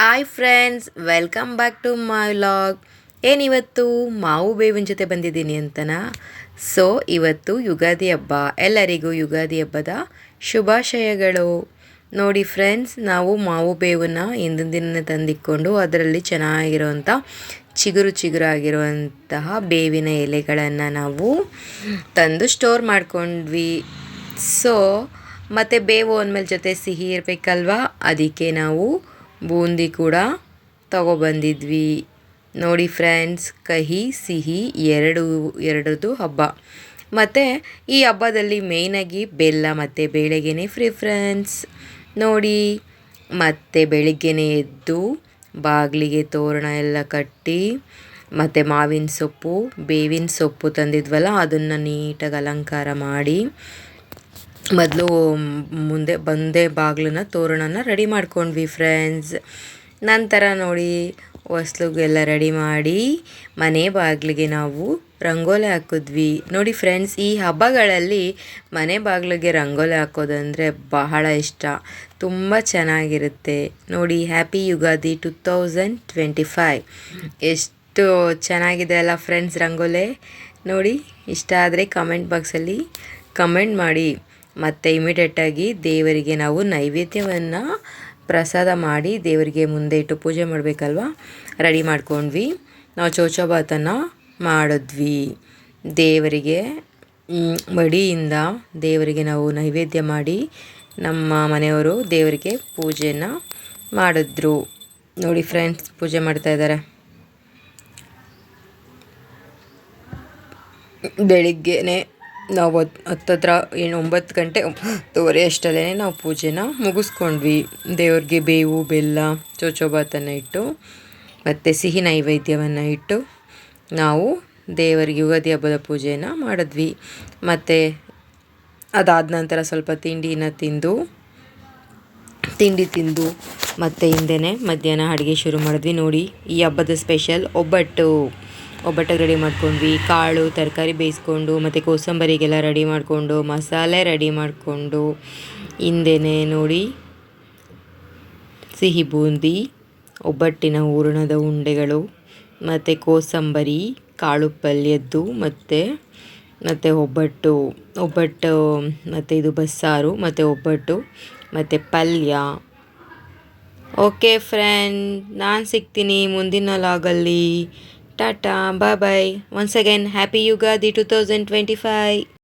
Hi friends welcome back to my vlog ಏನಿವತ್ತು ಮಾವು ಬೇವಿನ ಜೊತೆ ಬಂದಿದ್ದೀನಿ ಅಂತನಾ? ಸೊ ಇವತ್ತು ಯುಗಾದಿ ಹಬ್ಬ. ಎಲ್ಲರಿಗೂ ಯುಗಾದಿ ಹಬ್ಬದ ಶುಭಾಶಯಗಳು. ನೋಡಿ ಫ್ರೆಂಡ್ಸ್ ನಾವು ಮಾವು ಬೇವನ್ನ ಹಿಂದಿನ ದಿನ ತಂದಿಕ್ಕೊಂಡು ಅದರಲ್ಲಿ ಚೆನ್ನಾಗಿರುವಂಥ ಚಿಗುರು ಚಿಗುರಾಗಿರುವಂತಹ ಬೇವಿನ ಎಲೆಗಳನ್ನು ನಾವು ತಂದು ಸ್ಟೋರ್ ಮಾಡ್ಕೊಂಡ್ವಿ. ಸೊ ಮತ್ತು ಬೇವು ಅಂದಮೇಲೆ ಜೊತೆ ಸಿಹಿ ಇರಬೇಕಲ್ವಾ? ಅದಕ್ಕೆ ನಾವು ಬೂಂದಿ ಕೂಡ ತಗೊಬಂದಿದ್ವಿ. ನೋಡಿ ಫ್ರೆಂಡ್ಸ್, ಕಹಿ, ಸಿಹಿ ಎರಡು, ಎರಡರದ್ದು ಹಬ್ಬ. ಮತ್ತು ಈ ಹಬ್ಬದಲ್ಲಿ ಮೇಯ್ನಾಗಿ ಬೆಲ್ಲ ಮತ್ತು ಬೇಳೆಗೆನೆ ಫ್ರೀ ಫ್ರೆಂಡ್ಸ್ ನೋಡಿ, ಮತ್ತು ಬೆಳಿಗ್ಗೆನೇ ಎದ್ದು ಬಾಗಿಲಿಗೆ ತೋರಣ ಎಲ್ಲ ಕಟ್ಟಿ, ಮತ್ತು ಮಾವಿನ ಸೊಪ್ಪು, ಬೇವಿನ ಸೊಪ್ಪು ತಂದಿದ್ವಲ್ಲ, ಅದನ್ನು ನೀಟಾಗಿ ಅಲಂಕಾರ ಮಾಡಿ ಮೊದಲು ಮುಂದೆ ಬಂದೆ ಬಾಗಿಲನ್ನ ತೋರಣನ ರೆಡಿ ಮಾಡ್ಕೊಂಡ್ವಿ ಫ್ರೆಂಡ್ಸ್ ನಂತರ ನೋಡಿ, ಹೊಸ್ಲಿಗೆಲ್ಲ ರೆಡಿ ಮಾಡಿ ಮನೆ ಬಾಗಿಲಿಗೆ ನಾವು ರಂಗೋಲಿ ಹಾಕಿದ್ವಿ. ನೋಡಿ ಫ್ರೆಂಡ್ಸ್ ಈ ಹಬ್ಬಗಳಲ್ಲಿ ಮನೆ ಬಾಗಿಲಿಗೆ ರಂಗೋಲಿ ಹಾಕೋದಂದರೆ ಬಹಳ ಇಷ್ಟ. ತುಂಬ ಚೆನ್ನಾಗಿರುತ್ತೆ. ನೋಡಿ happy Ugadi two thousand twenty five ಎಷ್ಟು ಚೆನ್ನಾಗಿದೆ ಅಲ್ಲ ಫ್ರೆಂಡ್ಸ್ ರಂಗೋಲೆ. ನೋಡಿ, ಇಷ್ಟ ಆದರೆ ಕಮೆಂಟ್ ಬಾಕ್ಸಲ್ಲಿ ಕಮೆಂಟ್ ಮಾಡಿ. ಮತ್ತು ಇಮಿಡಿಯೇಟಾಗಿ ದೇವರಿಗೆ ನಾವು ನೈವೇದ್ಯವನ್ನು ಪ್ರಸಾದ ಮಾಡಿ ದೇವರಿಗೆ ಮುಂದೆ ಇಟ್ಟು ಪೂಜೆ ಮಾಡಬೇಕಲ್ವಾ? ರೆಡಿ ಮಾಡ್ಕೊಂಡ್ವಿ. ನಾವು ಚೌಚಭಾತನ್ನು ಮಾಡಿದ್ವಿ. ದೇವರಿಗೆ ಮಡಿಯಿಂದ ದೇವರಿಗೆ ನಾವು ನೈವೇದ್ಯ ಮಾಡಿ ನಮ್ಮ ಮನೆಯವರು ದೇವರಿಗೆ ಪೂಜೆನ ಮಾಡಿದ್ರು. ನೋಡಿ ಫ್ರೆಂಡ್ಸ್ ಪೂಜೆ ಮಾಡ್ತಾ ಇದ್ದಾರೆ. ಬೆಳಿಗ್ಗೆನೆ ನಾವು ಹತ್ತತ್ರ, ಏನು, ಒಂಬತ್ತು ಗಂಟೆ ಒಂಬತ್ತುವರೆ ಅಷ್ಟಲ್ಲೇ ನಾವು ಪೂಜೆನ ಮುಗಿಸ್ಕೊಂಡ್ವಿ. ದೇವ್ರಿಗೆ ಬೇವು, ಬೆಲ್ಲ ಚೋಚೋಬಾತನ್ನು ಇಟ್ಟು, ಮತ್ತು ಸಿಹಿ ನೈವೇದ್ಯವನ್ನು ಇಟ್ಟು ನಾವು ದೇವರಿಗೆ ಯುಗಾದಿ ಹಬ್ಬದ ಪೂಜೆಯನ್ನು ಮಾಡಿದ್ವಿ. ಮತ್ತು ಅದಾದ ನಂತರ ಸ್ವಲ್ಪ ತಿಂಡಿನ ತಿಂದು, ತಿಂಡಿ ತಿಂದು, ಮತ್ತು ಹಿಂದೆ ಮಧ್ಯಾಹ್ನ ಅಡುಗೆ ಶುರು ಮಾಡಿದ್ವಿ. ನೋಡಿ, ಈ ಹಬ್ಬದ ಸ್ಪೆಷಲ್ ಒಬ್ಬಟ್ಟು. ಒಬ್ಬಟ್ಟಿಗೆ ರೆಡಿ ಮಾಡ್ಕೊಂಡ್ವಿ. ಕಾಳು, ತರಕಾರಿ ಬೇಯಿಸ್ಕೊಂಡು, ಮತ್ತು ಕೋಸಂಬರಿಗೆಲ್ಲ ರೆಡಿ ಮಾಡಿಕೊಂಡು, ಮಸಾಲೆ ರೆಡಿ ಮಾಡಿಕೊಂಡು, ಹಿಂದೆನೆ ನೋಡಿ, ಸಿಹಿ ಬೂಂದಿ, ಒಬ್ಬಟ್ಟಿನ ಹೂರಣದ ಉಂಡೆಗಳು, ಮತ್ತು ಕೋಸಂಬರಿ, ಕಾಳು ಪಲ್ಯದ್ದು ಮತ್ತು ಮತ್ತು ಒಬ್ಬಟ್ಟು ಒಬ್ಬಟ್ಟು, ಮತ್ತು ಇದು ಬಸ್ಸಾರು, ಮತ್ತು ಒಬ್ಬಟ್ಟು, ಮತ್ತು ಪಲ್ಯ. ಓಕೆ ಫ್ರೆಂಡ್, ನಾನು ಸಿಗ್ತೀನಿ ಮುಂದಿನ ಲಾಗಲ್ಲಿ. Tata, bye bye. Once again, happy Yuga, the 2025.